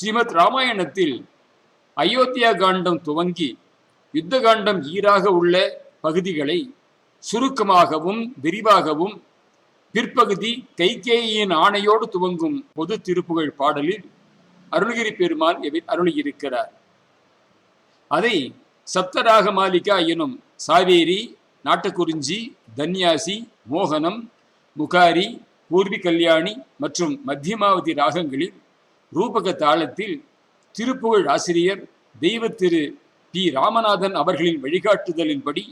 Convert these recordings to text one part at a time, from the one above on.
ஸ்ரீமத் ராமாயணத்தில் அயோத்தியா காண்டம் துவங்கி யுத்த காண்டம் ஈராக உள்ள பகுதிகளை சுருக்கமாகவும் விரிவாகவும் பிற்பகுதி கைகேயின் ஆணையோடு துவங்கும் பொது திருப்புகழ் பாடலில் அருள்கிரி பெருமான் அருளியிருக்கிறார். அதை சப்தராக மாலிகா எனும் சாவேரி நாட்டுக்குறிஞ்சி தன்யாசி மோகனம் முகாரி பூர்வி கல்யாணி மற்றும் மத்தியமாவதி ராகங்களில் ரூபக தாளத்தில் திருப்புகழ் ஆசிரியர் தெய்வ திரு பி. ராமநாதன் அவர்களின் வழிகாட்டுதலின்படி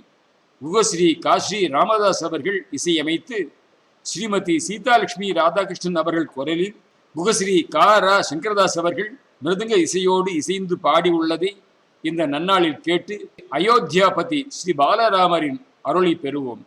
உவஸ்ரீ காஸ்ரீ ராமதாஸ் அவர்கள் இசையமைத்து ஸ்ரீமதி சீதாலட்சுமி ராதாகிருஷ்ணன் அவர்கள் குரலில் முகஸ்ரீ கா. ரா. சங்கரதாஸ் அவர்கள் மிருதங்க இசையோடு இசைந்து பாடி உள்ளதை இந்த நன்னாளில் கேட்டு அயோத்தியாபதி ஸ்ரீ பாலராமரின் அருளை பெறுவோம்.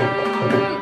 ん。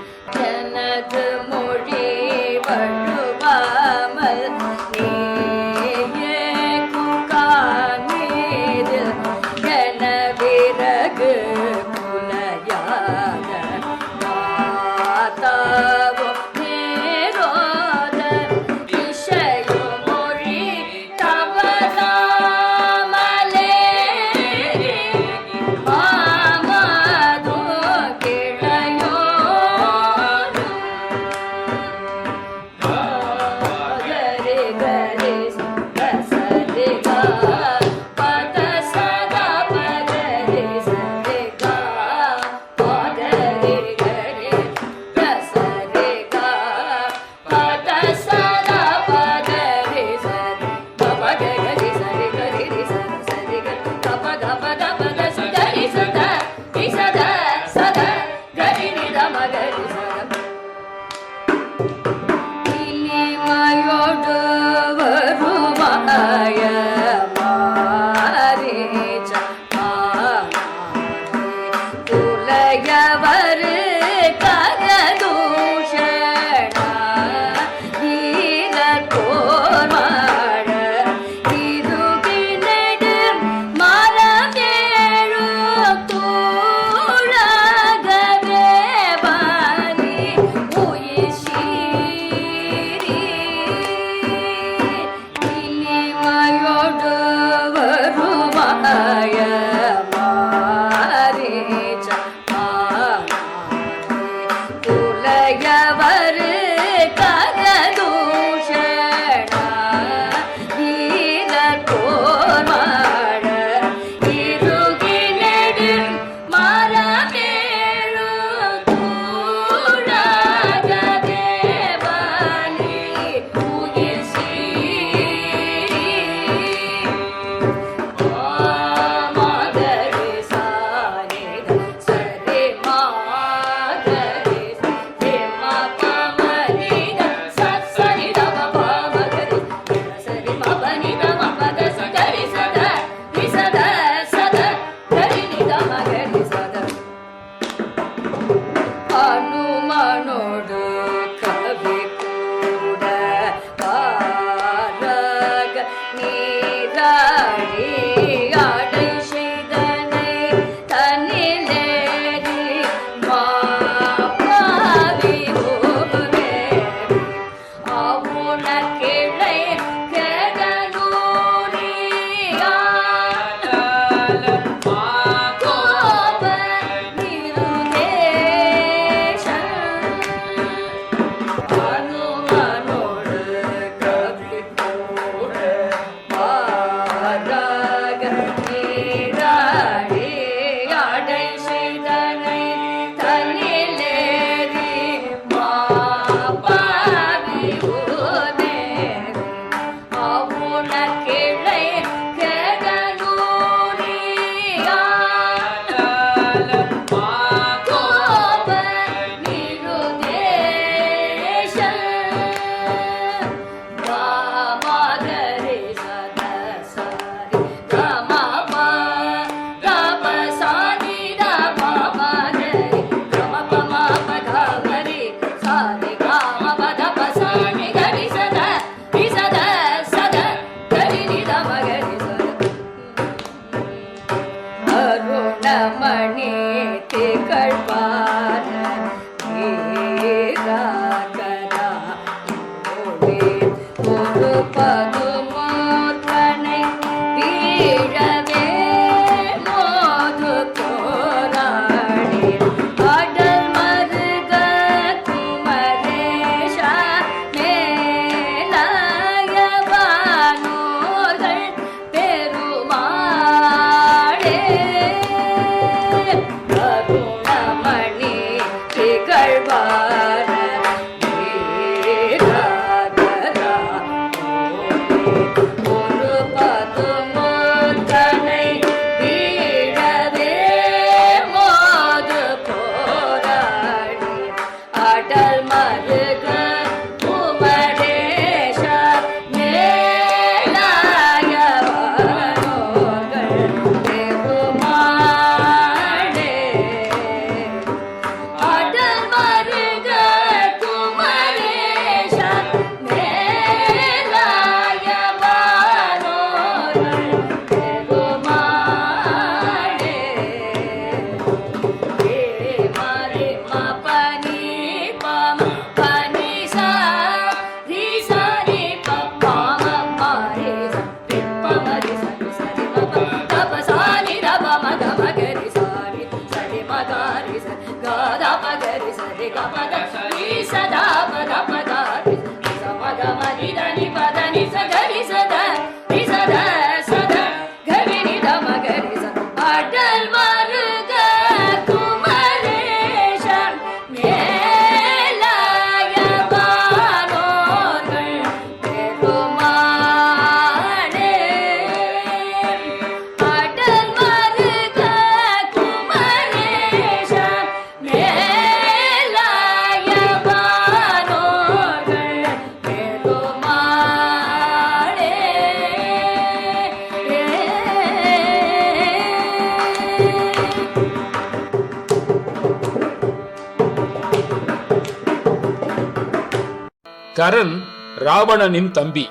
கரன் ராவணனின் தம்பி.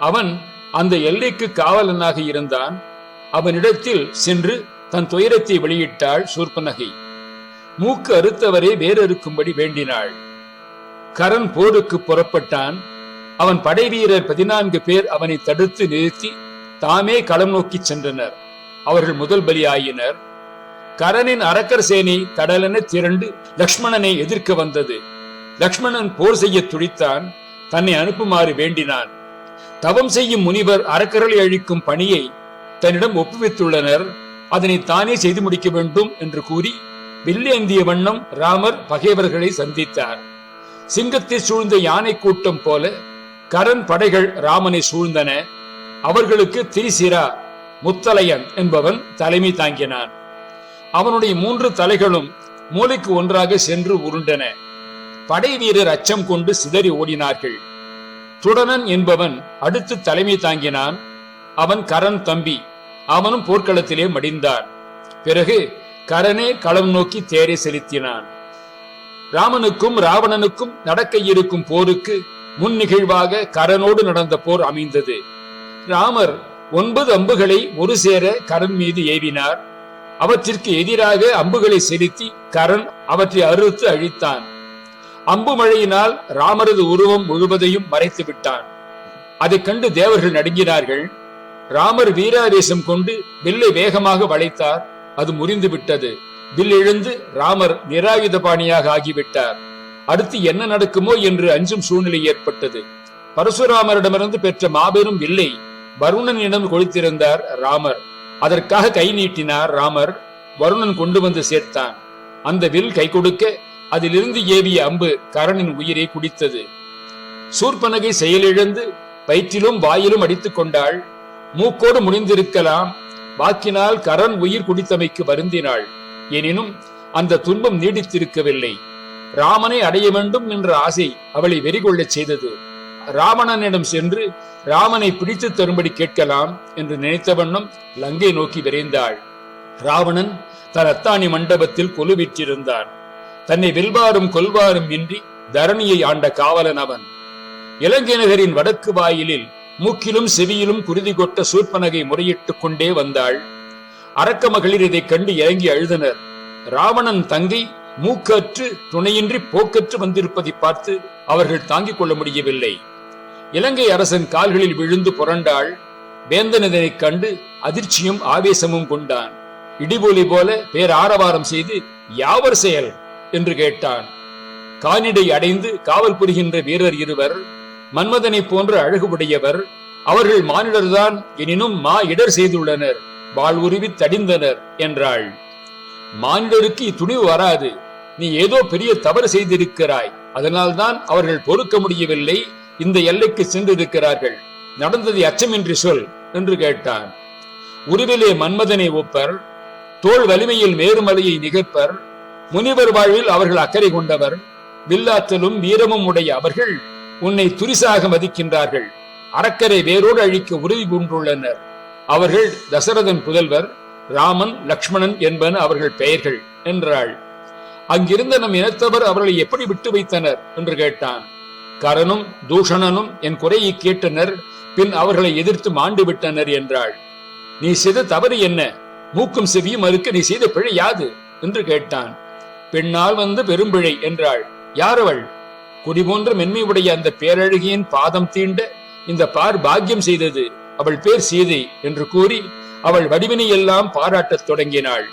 அவன் அந்த எல்லைக்கு காவலனாக இருந்தான். அவனிடத்தில் சென்று தன் துயரத்தை வெளியிட்டாள் சூர்பனகை மூக்கு அறுத்தவரை வேறறுக்கும்படி வேண்டினாள். கரன் போருக்கு புறப்பட்டான். அவன் படைவீரர் பதினான்கு பேர் அவனை தடுத்து நிறுத்தி தாமே களம் நோக்கிச் சென்றனர். அவர்கள் முதல் பலியாயினர். கரனின் அரக்கர் சேனை கடலென திரண்டு லக்ஷ்மணனை எதிர்க்க வந்தது. லக்ஷ்மணன் போர் செய்ய துடித்தான் தன்னை அனுப்புமாறு வேண்டினான். தவம் செய்யும் முனிவர் அறக்கரளை அழிக்கும் பணியை தன்னிடம் ஒப்புவித்துள்ளனர். அதனை தானே செய்து முடிக்க வேண்டும் என்று கூறி வில்லேந்திய வண்ணம் ராமர் பகைவர்களை சந்தித்தார். சிங்கத்தை சூழ்ந்த யானை கூட்டம் போல கரண் படைகள் ராமனை சூழ்ந்தன. அவர்களுக்கு திரிசிரா முத்தலையன் என்பவன் தலைமை தாங்கினான். அவனுடைய மூன்று தலைகளும் மூலைக்கு ஒன்றாக சென்று உருண்டன. படை வீரர் அச்சம் கொண்டு சிதறி ஓடினார்கள். துடனன் என்பவன் அடுத்து தலைமை தாங்கினான். அவன் கரண் தம்பி. அவனும் போர்க்களத்திலே மடிந்தான். பிறகு கரனே களம் நோக்கி தேரை செலுத்தினான். ராமனுக்கும் ராவணனுக்கும் நடக்க இருக்கும் போருக்கு முன் நிகழ்வாக கரனோடு நடந்த போர் அமைந்தது. ராமர் ஒன்பது அம்புகளை ஒரு சேர கரண் மீது ஏவினார். அவற்றிற்கு எதிராக அம்புகளை செலுத்தி கரண் அவற்றை அறுத்து அழித்தான். அம்பு மழையினால் ராமரது உருவம் முழுவதையும் மறைத்து விட்டான். அதைக் கண்டு தேவர்கள் நடுங்கினார்கள். ராமர் வீராவேசம் கொண்டு வில்லை வேகமாக வளைத்தார். அது முறிந்து விட்டது. வில் எழுந்து ராமர் நிராயுதபாணியாக ஆகிவிட்டார். அடுத்து என்ன நடக்குமோ என்று அஞ்சும் சூழ்நிலை ஏற்பட்டது. பரசுராமரிடமிருந்து பெற்ற மாபெரும் வில்லை வருணனிடம் கொளித்திருந்தார் ராமர். அதற்காக கை நீட்டினார் ராமர். வருணன் கொண்டு வந்து சேர்த்தான். அந்த வில் கை கொடுக்க அதிலிருந்து ஏவிய அம்பு கரணின் உயிரை குடித்தது. சூர்பனகை செயலிழந்து வயிற்றிலும் வாயிலும் அடித்துக் கொண்டாள். மூக்கோடு முடிந்திருக்கலாம் வாக்கினால் கரண் உயிர் குடித்தமைக்கு வருந்தினாள். எனினும் அந்த துன்பம் நீடித்திருக்கவில்லை. ராமனை அடைய வேண்டும் என்ற ஆசை அவளை வெறிகொள்ளச் செய்தது. ராவணனிடம் சென்று ராமனை பிடித்து தரும்படி கேட்கலாம் என்று நினைத்த வண்ணம் லங்கை நோக்கி விரைந்தாள். ராவணன் தன் அத்தானி மண்டபத்தில் கொலுவிற்றிருந்தான். தன்னை வெல்வாரும் கொல்வாரும் இன்றி தரணியை ஆண்ட காவலன் அவன். இலங்கை நகரின் வடக்கு வாயிலில் மூக்கிலும் செவியிலும் குருதி கொட்ட சூர்பனகை முறையிட்டுக் கொண்டே வந்தாள். அரக்க மகளிர் இதைக் கண்டு இறங்கி அழுதனர். ராவணன் தங்கை மூக்கற்று துணையின்றி போக்கற்று வந்திருப்பதை பார்த்து அவர்கள் தாங்கிக் கொள்ள முடியவில்லை. இலங்கை அரசன் கால்களில் விழுந்து புரண்டாள். வேந்தன் இதனைக் கண்டு அதிர்ச்சியும் ஆவேசமும் கொண்டான். இடிபொலி போல பேர் ஆரவாரம் செய்து யாவர் செயல்? என்று கேட்டான். கானிடை அடைந்து காவல் புரிகின்ற வீரர் இருவர் மன்மதனை போன்ற அழகு உடையவர் அவர்கள் மானிடர்தான் எனினும் மா இடர் செய்துள்ளனர் வாழ்வுருவி தடிந்தனர் என்றாள். மானிடருக்கு இத்துணிவு வராது நீ ஏதோ பெரிய தவறு செய்திருக்கிறாய் அதனால்தான் அவர்கள் பொறுக்க முடியவில்லை இந்த எல்லைக்கு சென்றிருக்கிறார்கள் நடந்ததை அச்சமின்றி சொல் என்று கேட்டான். உருவிலே மன்மதனை ஒப்பர் தோல் வலிமையில் மேருமலையை நிகழ்ப்பர் முனிவர் வாழ்வில் அவர்கள் அக்கறை கொண்டவர். வில்லாற்றலும் வீரமும் உடைய அவர்கள் உன்னை துரிசாக மதிக்கின்றார்கள். அறக்கரை வேரோடு அழிக்க உறுதி பூண்டுள்ளனர். அவர்கள் தசரதன் புதல்வர் ராமன் லக்ஷ்மணன் என்பன அவர்கள் பெயர்கள் என்றாள். அங்கிருந்த நம் இனத்தவர் அவர்களை எப்படி விட்டு வைத்தனர் என்று கேட்டான். கரனும் தூஷணனும் என் குறையை கேட்டனர் பின் அவர்களை எதிர்த்து மாண்டு விட்டனர் என்றாள். நீ செய்த தவறு என்ன? மூக்கும் செவியும் அறுக்க நீ செய்த பிழை யாது? என்று கேட்டான். பெண்ணால் வந்து பெரும்பிழை என்றாள். யாரவள்? குடிபோன்ற மென்மை உடைய அந்த பேரழகியின் பாதம் தீண்ட இந்த பார் பாக்கியம் செய்தது. அவள் பேர் சீதை என்று கூறி அவள் வடிவினை எல்லாம் பாராட்டத் தொடங்கினாள்.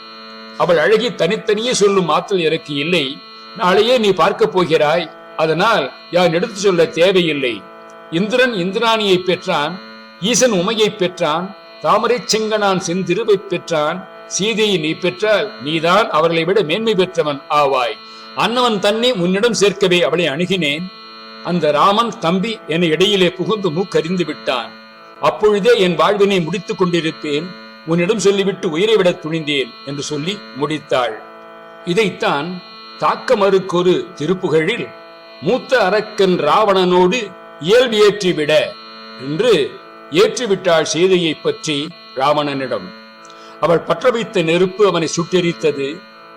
அவள் அழகி தனித்தனியே சொல்லும் ஆற்றல் எனக்கு இல்லை. நாளையே நீ பார்க்க போகிறாய். அதனால் யான் எடுத்து சொல்ல தேவையில்லை. இந்திரன் இந்திராணியை பெற்றான். ஈசன் உமையை பெற்றான். தாமரை செங்கனான் செந்திருவை பெற்றான். சீதையை நீ பெற்றால் நீதான் அவர்களை விட மேன்மை பெற்றவன் ஆவாய். அன்னவன் தன்னை உன்னிடம் சேர்க்கவே அவளை அணுகினேன். அந்த ராமன் தம்பி என்னை இடையிலே புகுந்து மூக்கறிந்து விட்டான். அப்பொழுதே என் வாழ்வினை முடித்துக் கொண்டிருப்பேன். உன்னிடம் சொல்லிவிட்டு உயிரை விட துணிந்தேன் என்று சொல்லி முடித்தாள். இதைத்தான் தாக்க மறுக்கொரு திருப்புகழில் மூத்த அரக்கன் ராவணனோடு இயல்பு ஏற்றிவிட என்று ஏற்றிவிட்டாள் சீதையை பற்றி ராவணனிடம். அவள் பற்ற வைத்த நெருப்பு அவனை சுட்டெரித்தது.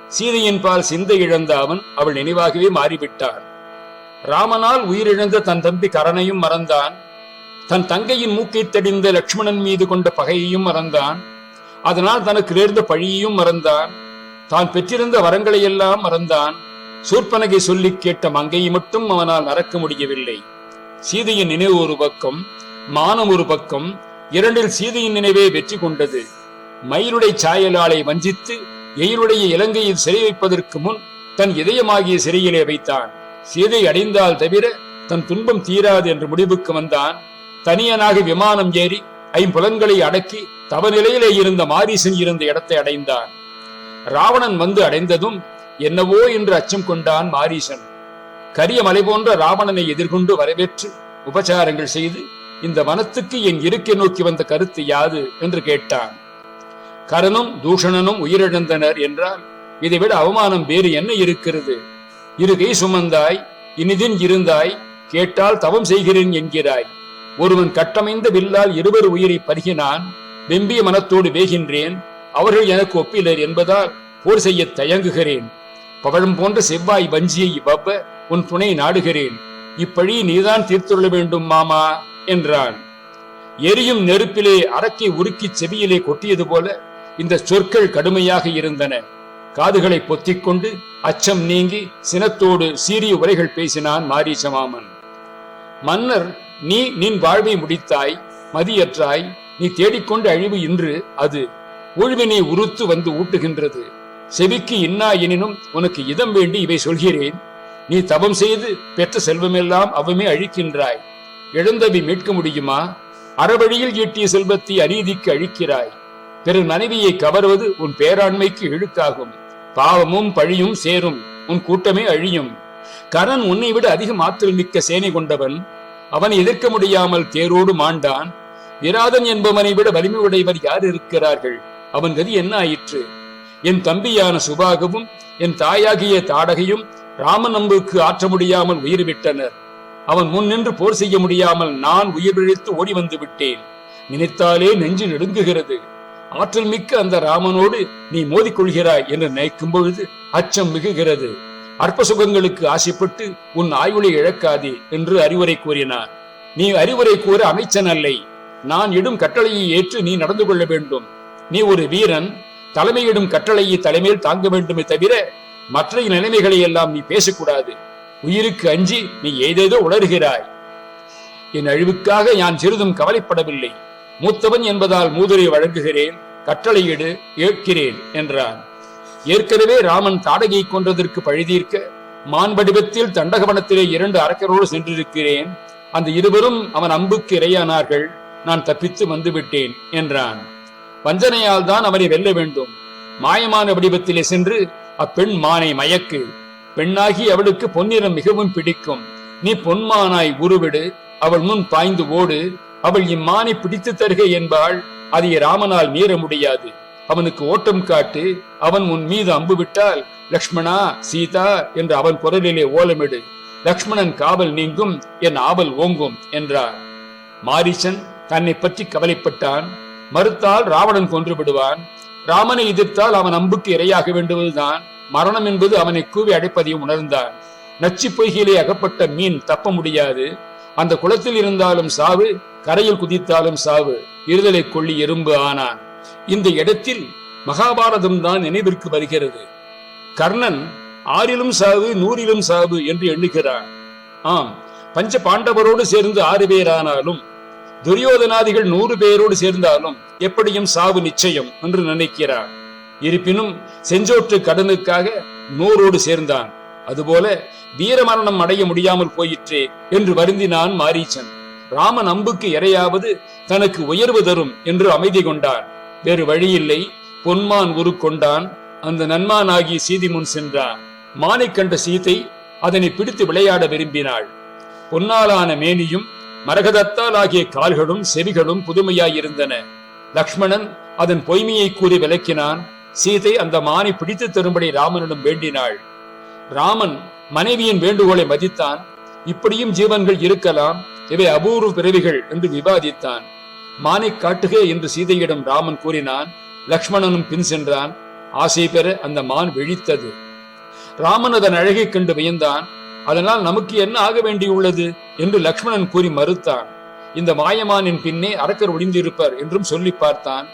சீதையின் பால் சிந்தை இழந்த அவன் அவள் நினைவாகவே மாறிவிட்டான் ராமனால் உயிரிழந்த தன் தம்பி கரணையும் மறந்தான். தன் தங்கையின் மூக்கை தடிந்த லக்ஷ்மணன் மீது கொண்ட பகையையும் மறந்தான். அதனால் தனக்கு நேர்ந்த பழியையும் மறந்தான். தான் பெற்றிருந்த வரங்களை எல்லாம் மறந்தான். சூர்பனகை சொல்லி கேட்ட மங்கையை மட்டும் அவனால் மறக்க முடியவில்லை. சீதையின் நினைவு ஒரு பக்கம் மானம் ஒரு பக்கம் இரண்டில் சீதையின் நினைவே வெற்றி கொண்டது. மயிலுடை சாயலாளை வஞ்சித்து எயிருடைய இலங்கையில் சிறை வைப்பதற்கு முன் தன் இதயமாகிய சிறையிலே வைத்தான். சீதை அடைந்தால் தவிர தன் துன்பம் தீராது என்று முடிவுக்கு வந்தான். தனியனாக விமானம் ஏறி ஐம்புலன்களை அடக்கி தவநிலையிலே இருந்த மாரிசன் இருந்த இடத்தை அடைந்தான். ராவணன் வந்து அடைந்ததும் என்னவோ என்று அச்சம் கொண்டான் மாரீசன். கரிய மலை போன்ற ராவணனை எதிர்கொண்டு வரவேற்று உபச்சாரங்கள் செய்து இந்த வனத்துக்கு என் இருக்கை நோக்கி வந்த கருத்து யாது? என்று கேட்டான். கரனும் தூஷணனும் உயிரிழந்தனர் என்றால் இதைவிட அவமானம் வேறு என்ன இருக்கிறது? இருகை சுமந்தாய் இனிதின் இருந்தாய் கேட்டால் தவம் செய்கிறேன் என்கிறாய். ஒருவன் கட்டமைந்த வில்லால் இருவர் உயிரை பருகினான் வெம்பிய மனத்தோடு வேகின்றேன் அவர்கள் எனக்கு ஒப்பிலர் என்பதால் போர் செய்ய தயங்குகிறேன். பவழம் போன்ற செவ்வாய் வஞ்சியை வவ்வ உன் துணை நாடுகிறேன். இப்பழி நீதான் தீர்த்துள்ள வேண்டும் மாமா என்றான் எரியும் நெருப்பிலே அரக்கை உருக்கி செவியிலே கொட்டியது போல இந்த சொற்கள் கடுமையாக இருந்தன. காதுகளை பொத்திக் கொண்டு அச்சம் நீங்கி சினத்தோடு சீரிய உரைகள் பேசினான் மாரீசமாமன். மன்னர் நீ நின் வாழ்வை முடித்தாய் மதியற்றாய் நீ தேடிக்கொண்ட அழிவு இன்று அது. ஊழ்வினை உறுத்து வந்து ஊட்டுகின்றது. செவிக்கு இன்னா எனினும் உனக்கு இதம் வேண்டி இவை சொல்கிறேன். நீ தவம் செய்து பெற்ற செல்வமெல்லாம் அவமே அழிக்கின்றாய். இழந்தவை மீட்க முடியுமா? அறவழியில் ஈட்டிய செல்வத்தை அநீதிக்கு அழிக்கிறாய். பிற மனைவியை கவர்வது உன் பேராண்மைக்கு இழுக்காகும் பாவமும் பழியும் சேரும். உன் கூட்டமே அழியும். கரண் உன்னை விட அதிக ஆற்றல் மிக்க சேனை கொண்டவன். அவனை எதிர்க்க முடியாமல் தேரோடு மாண்டான். விராதன் என்பவனை விட வலிமை உடையவர் யார் இருக்கிறார்கள்? அவன் கதி என்ன ஆயிற்று? என் தம்பியான சுபாகவும் என் தாயாகிய தாடகையும் ராமநம்புக்கு ஆற்ற முடியாமல் உயிர் விட்டனர் அவன் முன் நின்று போர் செய்ய முடியாமல் நான் உயிர் பிழைத்து ஓடி வந்து விட்டேன். நினைத்தாலே நெஞ்சு நெடுங்குகிறது. ஆற்றல் மிக்க அந்த ராமனோடு நீ மோதிக்கொள்கிறாய் என்று நினைக்கும் பொழுது அச்சம் மிகுகிறது. அற்ப சுகங்களுக்கு ஆசைப்பட்டு உன் ஆயுளை இழக்காதே என்று அறிவுரை கூறினார். நீ அறிவுரை கூற அமைச்சன் அல்லை. நான் இடும் கட்டளையை ஏற்று நீ நடந்து கொள்ள வேண்டும். நீ ஒரு வீரன். தலைமையிடும் கட்டளையை தலைமையில் தாங்க வேண்டுமே தவிர மற்ற நிலைமைகளை எல்லாம் நீ பேசக்கூடாது. உயிருக்கு அஞ்சி நீ ஏதேதோ உளறுகிறாய் என் அழிவுக்காக நான் சிறிதும் கவலைப்படவில்லை. மூத்தவன் என்பதால் மூதுரை வழங்குகிறேன். கட்டளையிடு ஏற்கிறேன் என்றான். ஏற்கனவே ராமன் தாடகை கொன்றதற்கு பழுதீர்க்க மான் வடிவத்தில் தண்டகவனத்திலே இரண்டு அரக்கரோடு சென்றிருக்கிறேன். அந்த இருவரும் அவன் அம்புக்கு இரையானார்கள். நான் தப்பித்து வந்துவிட்டேன் என்றான். வஞ்சனையால் தான் அவனை வெல்ல வேண்டும். மாயமான வடிவத்திலே சென்று அப்பெண் மானை மயக்கு. பெண்ணாகி அவளுக்கு பொன்னிறம் மிகவும் பிடிக்கும். நீ பொன்மானாய் உருவிடு அவள் முன் பாய்ந்து ஓடு. அவள் இம்மானை பிடித்து தருக என்பாள். அதை ராமனால் மீற முடியாது. அவனுக்கு ஓட்டம் காட்டு அவன் உன் மீது அம்பு விட்டால் லக்ஷ்மணா சீதா என்று அவன் குரலிலே ஓலமிடு. லக்ஷ்மணன் காவல் நீங்கும் என் ஆவல் ஓங்கும் என்றார். மாரிசன் தன்னை பற்றி கவலைப்பட்டான். மறுத்தால் ராவணன் கொன்று விடுவான். ராமனை எதிர்த்தால் அவன் அம்புக்கு இரையாக வேண்டுவதுதான். மரணம் என்பது அவனை கூவி அடைப்பதையும் உணர்ந்தான். நச்சு பொய்கையிலே அகப்பட்ட மீன் தப்ப முடியாது. அந்த குளத்தில் இருந்தாலும் சாவு கரையில் குதித்தாலும் சாவு இருதலை கொள்ளி எறும்பு ஆனான். இந்த இடத்தில் மகாபாரதம் தான் நினைவிற்கு வருகிறது. கர்ணன் ஆறிலும் சாவு நூறிலும் சாவு என்று எண்ணுகிறான். ஆம் பஞ்ச பாண்டவரோடு சேர்ந்து ஆறு பேரானாலும் துரியோதனாதிகள் நூறு பேரோடு சேர்ந்தாலும் எப்படியும் சாவு நிச்சயம் என்று நினைக்கிறான். இருப்பினும் செஞ்சோற்று கடனுக்காக நூறோடு சேர்ந்தான். அதுபோல வீரமரணம் அடைய முடியாமல் போயிற்றே என்று வருந்தினான் மாரீச்சன். ராமன் அம்புக்கு இரையாவது தனக்கு உயர்வு தரும் என்று அமைதி கொண்டான். வேறு வழியில்லை. பொன்மான் உரு கொண்டான். அந்த நன்மானாகி சீதி முன் சென்றான். மானைக் கண்ட சீதை அதனை பிடித்து விளையாட விரும்பினாள். பொன்னாலான மேனியும் மரகதத்தால் ஆகிய கால்களும் செவிகளும் புதுமையாயிருந்தன. லக்ஷ்மணன் அதன் பொய்மையை கூறி விளக்கினான். சீதை அந்த மானை பிடித்து தரும்படி ராமனிடம் வேண்டினாள். ராமன் மனைவியின் வேண்டுகோளை மதித்தான். இப்படியும் ஜீவன்கள் இருக்கலாம். இவை அபூர்வ பிறவிகள் என்று விவாதித்தான். மானை காட்டுக என்று சீதையிடம் ராமன் கூறினான். லக்ஷ்மணனும் பின் சென்றான். ஆசை பெற அந்த மான் விழித்தது. ராமன் அதன் அழகைக் கண்டு வியந்தான். அதனால் நமக்கு என்ன ஆக வேண்டியுள்ளது என்று லக்ஷ்மணன் கூறி மறுத்தான். இந்த மாயமானின் பின்னே அரக்கர் ஒளிந்திருப்பர் என்றும் சொல்லி பார்த்தான்.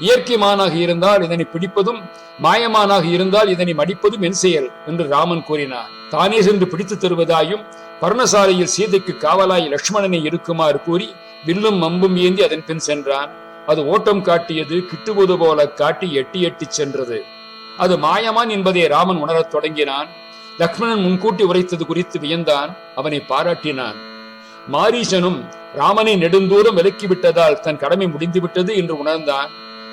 இயற்கை மானாக இருந்தால் இதனை பிடிப்பதும் மாயமானாக இருந்தால் இதனை மடிப்பதும் என் செயல் என்று ராமன் கூறினார். தானே சென்று பிடித்து தருவதாயும் பர்ணசாலையில் சீதைக்கு காவலாய் லக்ஷ்மணனை இருக்குமாறு கூறி வில்லும் அம்பும் ஏந்தி அதன் பின் சென்றான். அது ஓட்டம் காட்டியது கிட்டுவது போல காட்டி எட்டி எட்டி சென்றது. அது மாயமான் என்பதை ராமன் உணரத் தொடங்கினான். லக்ஷ்மணன் முன்கூட்டி உரைத்தது குறித்து வியந்தான் அவனை பாராட்டினான். மாரீசனும் ராமனை நெடுந்தூரம் விலக்கிவிட்டதால் தன் கடமை முடிந்துவிட்டது என்று உணர்ந்தான்.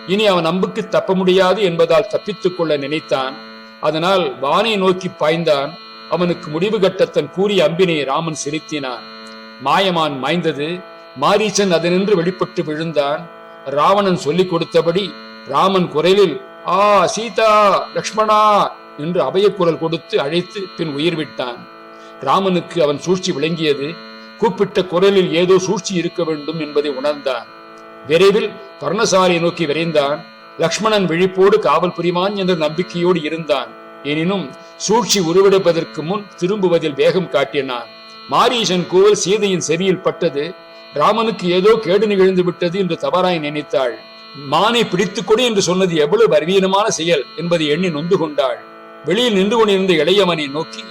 இனி அவன் அம்புக்கு தப்ப முடியாது என்பதால் தப்பித்துக் கொள்ள நினைத்தான். அதனால் வானை நோக்கி பாய்ந்தான். அவனுக்கு முடிவு கட்டத்தன் கூறிய அம்பினை ராமன் செலுத்தினான். மாயமான் மாய்ந்தது. மாரீசன் அதனின்று வெளிப்பட்டு விழுந்தான். ராவணன் சொல்லிக் கொடுத்தபடி ராமன் குரலில் ஆ சீதா லக்ஷ்மணா என்று அபயக்குரல் கொடுத்து அழைத்து பின் உயிர் விட்டான். ராமனுக்கு அவன் சூழ்ச்சி விளங்கியது. கூப்பிட்ட குரலில் ஏதோ சூழ்ச்சி இருக்க வேண்டும் என்பதை உணர்ந்தான். விரைவில் பர்ணசாலை நோக்கி விரைந்தான். லக்ஷ்மணன் விழிப்போடு காவல் புரிவான் என்ற நம்பிக்கையோடு இருந்தான். எனினும் சூழ்ச்சி உருவெடுப்பதற்கு முன் திரும்புவதில் வேகம் காட்டினான். மாரீசன் கூவல் சீதையின் செவியில் பட்டது. ராமனுக்கு ஏதோ கேடு நிகழ்ந்து விட்டது என்று தவறாய் நினைத்தாள். மானை பிடித்துக் கொடு என்று சொன்னது எவ்வளவு அறிவீனமான செயல் என்பதை எண்ணி நொந்து கொண்டாள். வெளியில் நின்று கொண்டிருந்த இளையவனை நோக்கி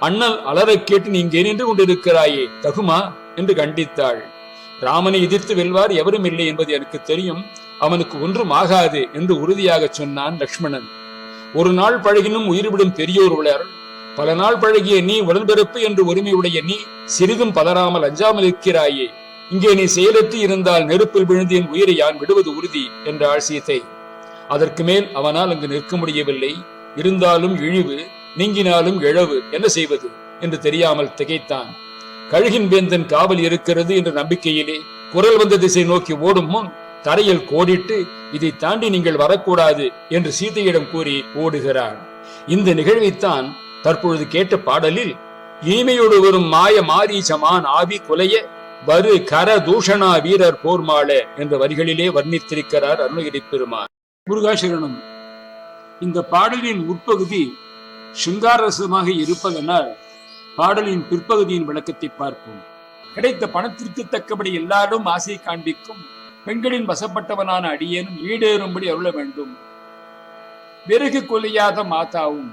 அண்ணல் அலறக் கேட்டு நீ இங்கே நின்று கொண்டிருக்கிறாயே தகுமா? என்று கண்டித்தாள். ராமனை எதிர்த்து வெல்வார் எவரும் இல்லை என்பது எனக்கு தெரியும். அவனுக்கு ஒன்றும் ஆகாது என்று உறுதியாக சொன்னான் லக்ஷ்மணன். ஒரு நாள் பழகினும் உயிர்விடும் பெரியோர் உளர். பல நாள் பழகிய நீ உடன்பிறப்பு என்று உரிமையுடைய நீ சிறிதும் பதறாமல் அஞ்சாமல் இருக்கிறாயே. இங்கே நீ செயலற்று இருந்தால் நெருப்பில் விழுந்து என் உயிரை யான் விடுவது உறுதி என்றாள் சீதை அதற்கு மேல் அவனால் அங்கு நிற்க முடியவில்லை. இருந்தாலும் இழிவு நீங்கினாலும் இழவு என்ன செய்வது? என்று தெரியாமல் திகைத்தான். கழுகின் வேந்தன் காவல் இருக்கிறது என்ற நம்பிக்கையிலே குரல் வந்த திசை நோக்கி ஓடும் முன் தரையில் கோடிட்டு இதை தாண்டி நீங்கள் வரக்கூடாது என்று சீதையிடம் கூறி ஓடுகிறார் இந்த நிகழ்வைத்தான் தற்பொழுது கேட்ட பாடலில் இனிமையோடு வரும் மாய மாரீசமான் ஆவி குலைய வரு கர தூஷணா வீரர் போர்மாள என்ற வரிகளிலே வர்ணித்திருக்கிறார் அருணகிரி பெருமான். முருகாசரணம் இந்த பாடலின் உட்பகுதி சிங்காரசமாக இருப்பதனால் பாடலின் பிற்பகுதியின் விளக்கத்தை பார்ப்போம். கிடைத்த பணத்திற்கு தக்கபடி எல்லாரும் ஆசை காண்பிக்கும் பெண்களின் வசப்பட்டவனான அடியேனும் ஈடேறும்படி அருள வேண்டும். விறகு கொல்லியாத மாதாவும்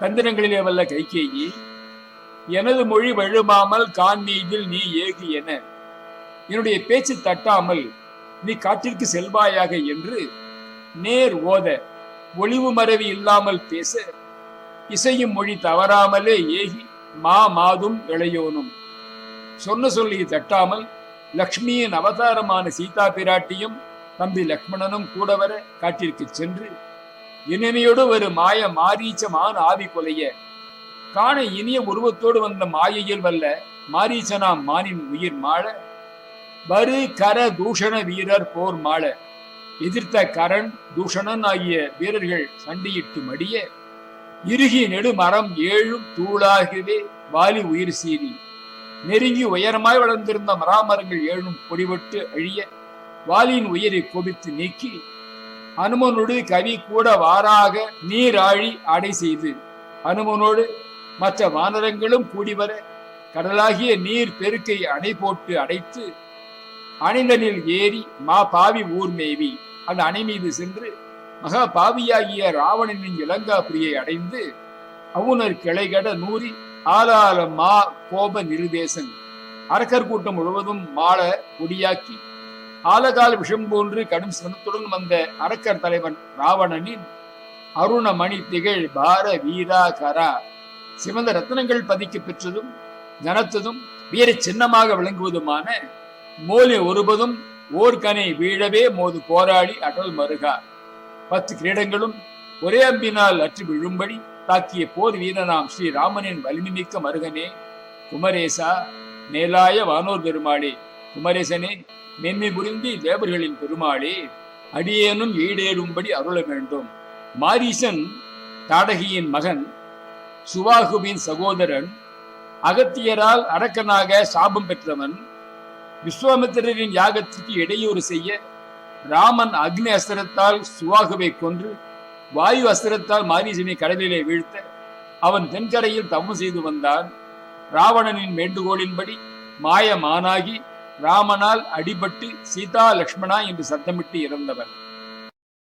தந்திரங்களிலே வல்ல கைகேயி எனது மொழி வழுமாமல் கான் மீதில் நீ ஏகு என என்னுடைய பேச்சு தட்டாமல் நீ காற்றிற்கு செல்வாயாக என்று நேர் ஓத ஒளிவு மறைவு இல்லாமல் பேச இசையும் மொழி தவறாமலே ஏகி மா மாதும் இளையோனும். சொன்ன சொல்லியை தட்டாமல் லக்ஷ்மியின் அவதாரமான சீதா பிராட்டியும் தம்பி லக்ஷ்மணனும் கூட வர காட்டிற்கு சென்று இனிமையோடு ஒரு மாய மாரீச்சமான ஆவி கொலைய காண இனிய உருவத்தோடு வந்த மாயையில் வல்ல மாரீச்சனாம் மானின் உயிர் மாழ வரு கர தூஷண வீரர் போர் மாழ எதிர்த்த கரண் தூஷணன் ஆகிய வீரர்கள் சண்டையிட்டு மடிய இறுகி நெடுமரம் ஏழும் தூளாகவே வாலி உயிர் சீறி. நெருங்கி உயரமாய் வளர்ந்திருந்த மராமரங்கள் ஏழும் பொடிபட்டு அழிய வாலியின் உயிரை கொபித்து நீக்கி அனுமனோடு கவி கூட வாராக நீராழி அடை செய்து அனுமனோடு மற்ற வானரங்களும் கூடிவர கடலாகிய நீர் பெருக்கை அணை போட்டு அடைத்து அணைந்தனில் ஏறி மா பாவி ஊர் மேவி. அந்த அணை மீது சென்று மகா பாவியாகிய ராவணனின் இளங்காபுரியை அடைந்து அவுணர் கிளைகட நூறி ஆலால மா கோப நிருதேசன் அரக்கர் கூட்டம் முழுவதும் மாள முடியாக்கி ஆலகால விஷம் போன்று கடும் சினத்துடன் வந்த அரக்கர் தலைவன் ராவணனின் அருணமணி திகழ் பார வீரா கரா சிவந்த ரத்னங்கள் பதிக்க பெற்றதும் கனத்ததும் வீர சின்னமாக விளங்குவதுமான மோலி ஒருபதும் ஓர்கனை வீழவே மோது போராடி அடல் மருகா பத்து கிரீடங்களும் ஒரே அம்பினால் அற்று விழும்படி தாக்கிய போர் வீரனாம் ஸ்ரீராமனின் வலிமைமிக்க மருகனே குமரேசா மேலாய வானோர் பெருமாளே குமரேசனே மென்மை புரிந்தி தேவர்களின் பெருமாளே அடியேனும் ஈடேறும்படி அருள வேண்டும் மாரீசன் தாடகியின் மகன் சுவாகுவின் சகோதரன் அகத்தியரால் அரக்கனாக சாபம் பெற்றவன் விஸ்வாமித்திரரின் யாகத்திற்கு இடையூறு செய்ய ராமன் அக்னி அஸ்திரத்தால் சுவாகுவை கொன்று வாயு அஸ்திரத்தால் மாரீசனை கடலிலே வீழ்த்த அவன் தென்கரையில் தவம் செய்து வந்தான். ராவணனின் வேண்டுகோளின்படி மாயமானாகி ராமனால் அடிபட்டு சீதா லக்ஷ்மணா என்று சத்தமிட்டு இறந்தவன்.